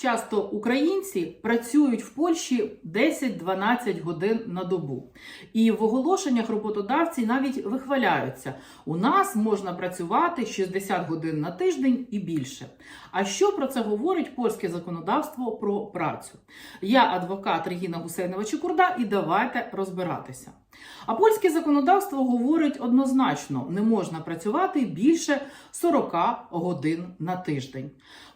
Часто українці працюють в Польщі 10-12 годин на добу, і в оголошеннях роботодавці навіть вихваляються: у нас можна працювати 60 годин на тиждень і більше. А що про це говорить польське законодавство про працю? Я адвокат Регіна Гусейнова Чекурда, і давайте розбиратися. А польське законодавство говорить однозначно: не можна працювати більше 40 годин на тиждень.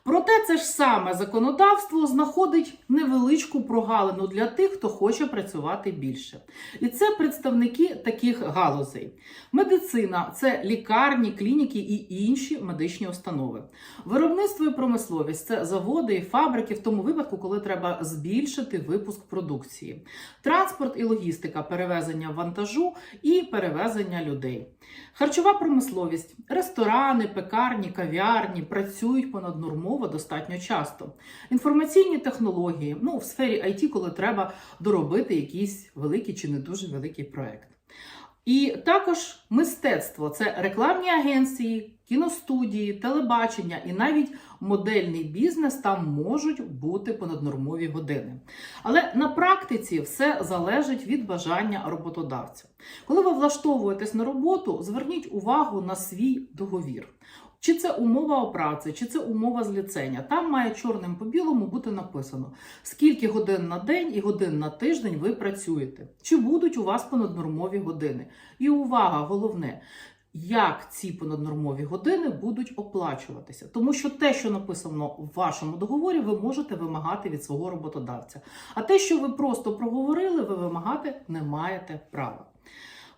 Проте це ж саме законодавство знаходить невеличку прогалину для тих, хто хоче працювати більше. І це представники таких галузей. Медицина це лікарні, клініки і інші медичні установи. Виробництво і промисловість це заводи і фабрики в тому випадку, коли треба збільшити випуск продукції. Транспорт і логістика, перевезення вантажу і перевезення людей. Харчова промисловість, ресторани, пекарні, кав'ярні працюють понаднормово достатньо часто. Інформаційні технології, ну в сфері IT, коли треба доробити якийсь великий чи не дуже великий проект. І також мистецтво це рекламні агенції, кіностудії, телебачення і навіть модельний бізнес там можуть бути понаднормові години. Але на практиці все залежить від бажання роботодавця. Коли ви влаштовуєтесь на роботу, зверніть увагу на свій договір. Чи це умова праці, чи це умова з ліцення. Там має чорним по білому бути написано, скільки годин на день і годин на тиждень ви працюєте, чи будуть у вас понаднормові години. І увага, головне, як ці понаднормові години будуть оплачуватися. Тому що те, що написано в вашому договорі, ви можете вимагати від свого роботодавця. А те, що ви просто проговорили, ви вимагати не маєте права.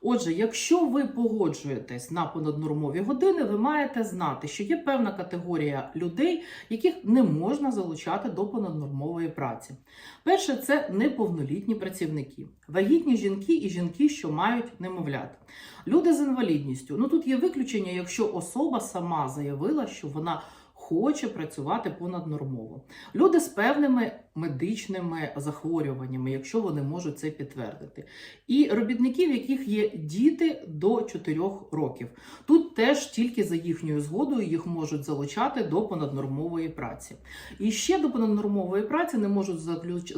Отже, якщо ви погоджуєтесь на понаднормові години, ви маєте знати, що є певна категорія людей, яких не можна залучати до понаднормової праці. Перше, це неповнолітні працівники, вагітні жінки і жінки, що мають немовлят. Люди з інвалідністю. Ну тут є виключення, якщо особа сама заявила, що вона хоче працювати понаднормово. Люди з певними медичними захворюваннями, якщо вони можуть це підтвердити. І робітники, в яких є діти до 4 років. Тут теж тільки за їхньою згодою їх можуть залучати до понаднормової праці. І ще до понаднормової праці не можуть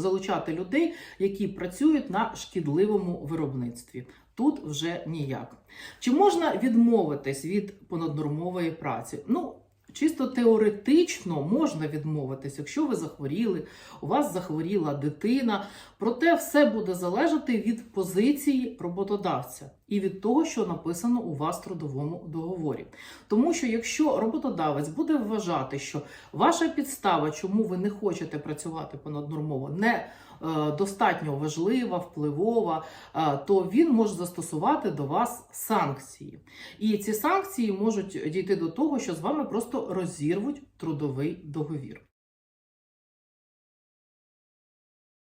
залучати людей, які працюють на шкідливому виробництві. Тут вже ніяк. Чи можна відмовитись від понаднормової праці? Ну, Чисто теоретично можна відмовитись, якщо ви захворіли, у вас захворіла дитина. Проте все буде залежати від позиції роботодавця і від того, що написано у вас в трудовому договорі. Тому що якщо роботодавець буде вважати, що ваша підстава, чому ви не хочете працювати понаднормово, не е, достатньо важлива, впливова, е, то він може застосувати до вас санкції. І ці санкції можуть дійти до того, що з вами просто розірвуть трудовий договір.